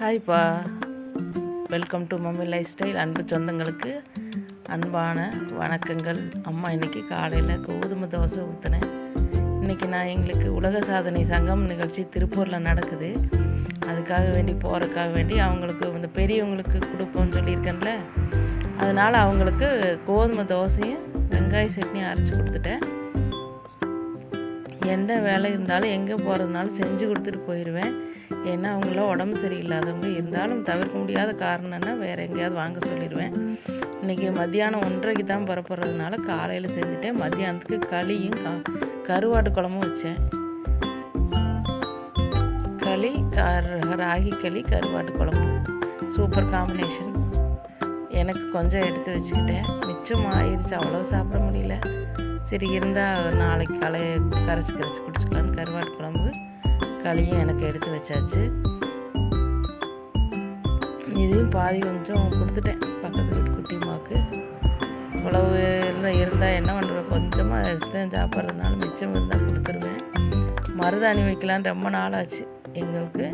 ஹாய்ப்பா welcome to mummy life style அன்பு சொந்தங்களுக்கு அன்பான வணக்கங்கள். அம்மா இன்னைக்கு காலையில் கோதுமை தோசை ஊற்றினேன் இன்றைக்கி நான் எங்களுக்கு உலக சாதனை சங்கம் நிகழ்ச்சி திருப்பூரில் நடக்குது. அதுக்காக வேண்டி போகிறதுக்காக வேண்டி அவங்களுக்கு வந்து பெரியவங்களுக்கு கொடுப்போம்னு சொல்லியிருக்கேன்ல. அதனால் அவங்களுக்கு கோதுமை தோசையும் வெங்காய சட்னியும் அரைச்சி கொடுத்துட்டேன். எந்த வேலை இருந்தாலும் எங்கே போகிறதுனாலும் செஞ்சு கொடுத்துட்டு போயிடுவேன் ஏன்னா அவங்களாம் உடம்பு சரியில்லாதவங்க இருந்தாலும் தவிர்க்க முடியாத காரணம்னா வேறு எங்கேயாவது வாங்க சொல்லிடுவேன் இன்றைக்கி மத்தியானம் ஒன்றரைக்கு தான் புறப்படுறதுனால காலையில் செஞ்சுட்டேன். மத்தியானத்துக்கு களியும் க கருவாட்டு குழம்பும் வச்சேன். களி ராகி களி கருவாட்டு குழம்பு. Super combination. எனக்கு கொஞ்சம் எடுத்து வச்சுக்கிட்டேன். மிச்சம் ஆயிடுச்சு அவ்வளோ சாப்பிட முடியல. சரி இருந்தால் நாளைக்கு களை கரைச்சி கரைச்சி குடிச்சுக்கலான்னு கருவாட்டு குழம்பு களியும் எனக்கு எடுத்து வச்சாச்சு. இதையும் பாதி கொஞ்சம் கொடுத்துட்டேன். பக்கத்து வீட்டு குட்டிமாவுக்கு உழவு எல்லாம் இருந்தால் என்ன பண்ணுவேன் கொஞ்சமாக எடுத்துதான் சாப்பிட்றதுனால மிச்சம் இருந்தால் கொடுத்துருவேன். மருதாணி வைக்கலான்னு ரொம்ப நாள் ஆச்சு எங்களுக்கு.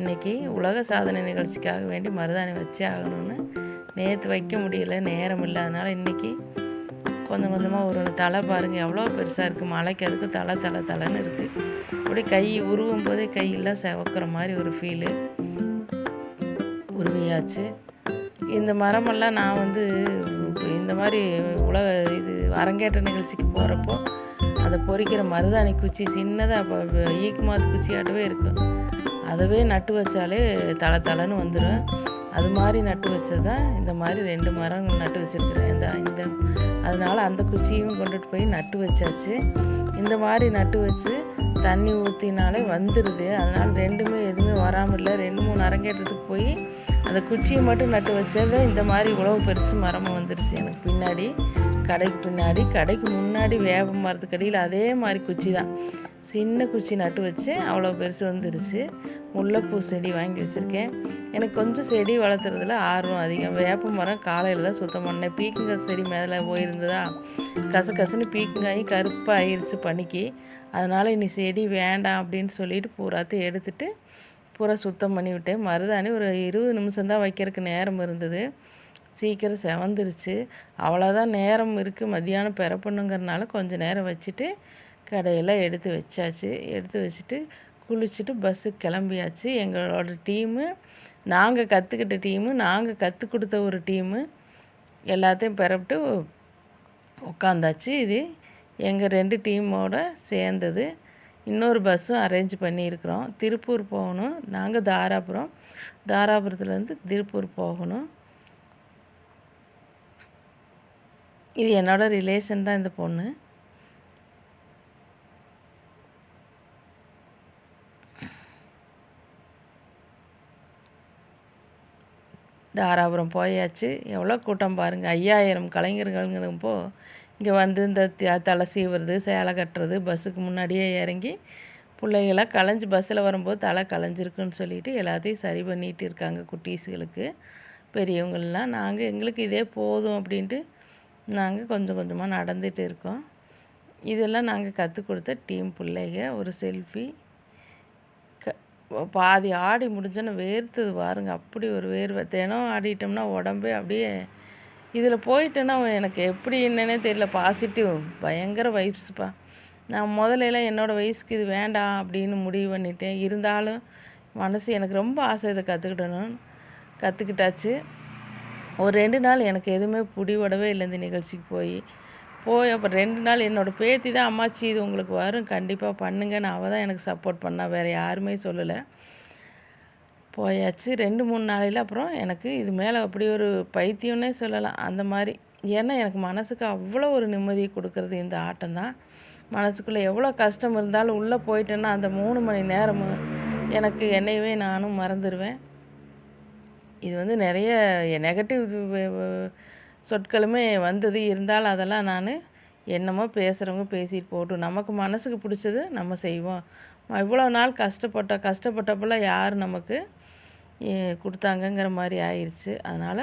இன்றைக்கி உலக சாதனை நிகழ்ச்சிக்காக வேண்டி மருதாணி வச்சே ஆகணும்னு நேற்று வைக்க முடியல நேரம் இல்லாதனால இன்றைக்கி கொஞ்சம் கொஞ்சமாக ஒரு தலை பாருங்கள் எவ்வளோ பெருசாக இருக்குது மலைக்கு அதுக்கு தலை தலை தலைன்னு இருக்குது அப்படியே கை உருவும் போதே கையெல்லாம் செவக்கிற மாதிரி ஒரு ஃபீலு உருவியாச்சு. இந்த மரமெல்லாம் நான் வந்து இந்த மாதிரி உலக இது அரங்கேற்ற நிகழ்ச்சிக்கு போகிறப்போ அதை பொறிக்கிற மருதாணி குச்சி சின்னதாக ஈக்குமாத்து குச்சியாட்டவே இருக்கும் அதவே நட்டு வச்சாலே தலை தலைன்னு வந்துடும் அது மாதிரி நட்டு வச்சது தான் இந்த மாதிரி ரெண்டு மரம் நட்டு வச்சுருக்கிறேன். இந்த இந்த அதனால் அந்த குச்சியும் கொண்டுட்டு போய் நட்டு வச்சாச்சு. இந்த மாதிரி நட்டு வச்சு தண்ணி ஊற்றினாலே வந்துடுது அதனால் ரெண்டுமே எதுவுமே வராமல் இல்லை. ரெண்டு மூணு அரங்கேற்றத்துக்கு போய் அந்த குச்சியை மட்டும் நட்டு வச்சது. இந்த மாதிரி உழவு பெருசு மரமும் வந்துடுச்சு எனக்கு பின்னாடி கடைக்கு பின்னாடி. கடைக்கு முன்னாடி வேப்ப மரத்துக்கடியில் அதே மாதிரி குச்சி தான் சின்ன குச்சி நட்டு வச்சு அவ்வளோ பெருசு வந்துருச்சு. முல்லைப்பூ செடி வாங்கி வச்சுருக்கேன். எனக்கு கொஞ்சம் செடி வளர்த்துறதுல ஆர்வம் அதிகம். வேப்ப மரம் காலையில் தான் சுத்தம் பண்ணேன். பீக்கங்காய் செடி மேலே போயிருந்ததா? கசகசன்னு பீக்கங்காயும் கருப்பாக ஆயிடுச்சு பனிக்கு. அதனால் இனி செடி வேண்டாம் அப்படின்னு சொல்லிட்டு பூராத்தையும் எடுத்துட்டு பூரா சுத்தம் பண்ணி விட்டேன். மருதாணி ஒரு இருபது நிமிஷம் தான் வைக்கிறதுக்கு நேரம் இருந்தது. சீக்கிரம் செவந்துருச்சு. அவ்வளோதான் நேரம் இருக்குது மத்தியானம் பிறப்பணுங்கிறனால கொஞ்சம் நேரம் வச்சுட்டு கடையெல்லாம் எடுத்து வச்சாச்சு. எடுத்து வச்சுட்டு குளிச்சுட்டு பஸ்ஸுக்கு கிளம்பியாச்சு. எங்களோட டீமு நாங்கள் கற்றுக்கிட்ட டீமு நாங்கள் கற்றுக் கொடுத்த ஒரு டீமு எல்லாத்தையும் பெறப்பட்டு உட்காந்தாச்சு இது எங்கள் ரெண்டு டீமோட சேர்ந்தது. இன்னொரு பஸ்ஸும் அரேஞ்ச் பண்ணியிருக்கிறோம். திருப்பூர் போகணும். நாங்கள் தாராபுரம். தாராபுரத்துலேருந்து திருப்பூர் போகணும். இது என்னோடய ரிலேஷன் தான் இந்த பொண்ணு. தாராபுரம் போயாச்சு. எவ்வளோ கூட்டம் பாருங்கள் ஐயாயிரம் கலைஞர்கள்ங்கிறப்போ இங்கே வந்து இந்த தலை சீவுறது சேலை கட்டுறது பஸ்ஸுக்கு முன்னாடியே இறங்கி பிள்ளைகளாம் களைஞ்சி பஸ்ஸில் வரும்போது தலை களைஞ்சிருக்குன்னு சொல்லிட்டு எல்லாத்தையும் சரி பண்ணிகிட்டு இருக்காங்க குட்டீஸுகளுக்கு பெரியவங்களெலாம். நாங்கள் எங்களுக்கு இதே போதும் அப்படின்ட்டு நாங்கள் கொஞ்சம் கொஞ்சமாக நடந்துகிட்டு இருக்கோம். இதெல்லாம் நாங்கள் கற்றுக் கொடுத்த டீம் பிள்ளைங்க. ஒரு செல்ஃபி பாதி ஆடி முடிஞ்சோன்னு வேர்த்தது பாருங்க. அப்படி ஒரு வேர்வை. தினம் ஆடிட்டோம்னா உடம்பே அப்படியே இதில் போயிட்டேன்னா எனக்கு எப்படி என்னன்னே தெரியல. பாசிட்டிவ் பயங்கர வைப்ஸ்ப்பா நான் முதலையெல்லாம் என்னோடய வயசுக்கு இது வேண்டாம் அப்படின்னு முடிவு பண்ணிட்டேன். இருந்தாலும் மனசு எனக்கு ரொம்ப ஆசை இதை கற்றுக்கிடணும் கற்றுக்கிட்டாச்சு ஒரு ரெண்டு நாள் எனக்கு எதுவுமே பிடிபடவே இல்லை இந்த நிகழ்ச்சிக்கு போய். போய் அப்புறம் ரெண்டு நாள் என்னோடய பேத்தி தான் அம்மாச்சி இது உங்களுக்கு வரும் கண்டிப்பாக பண்ணுங்கன்னு அவள் தான் எனக்கு சப்போர்ட் பண்ணா. வேறு யாருமே சொல்லலை. போயாச்சு. ரெண்டு மூணு நாளையில் அப்புறம் எனக்கு இது மேலே அப்படி ஒரு பைத்தியம்னே சொல்லலாம். அந்த மாதிரி. ஏன்னா எனக்கு மனசுக்கு அவ்வளோ ஒரு நிம்மதியை கொடுக்குறது இந்த ஆட்டம் தான். மனசுக்குள்ளே எவ்வளோ கஷ்டம் இருந்தாலும் உள்ளே போயிட்டேன்னா அந்த மூணு மணி நேரம் எனக்கு என்னையவே நானும் மறந்துடுவேன் இது வந்து நிறைய நெகட்டிவ் சொற்களுமே வந்தது. இருந்தாலும் அதெல்லாம் நான் என்னமோ பேசுகிறவங்க பேசிட்டு போட்டும் நமக்கு மனசுக்கு பிடிச்சது நம்ம செய்வோம். இவ்வளோ நாள் கஷ்டப்பட்ட கஷ்டப்பட்டப்பெல்லாம் யார் நமக்கு கொடுத்தாங்கங்கிற மாதிரி ஆயிடுச்சு அதனால்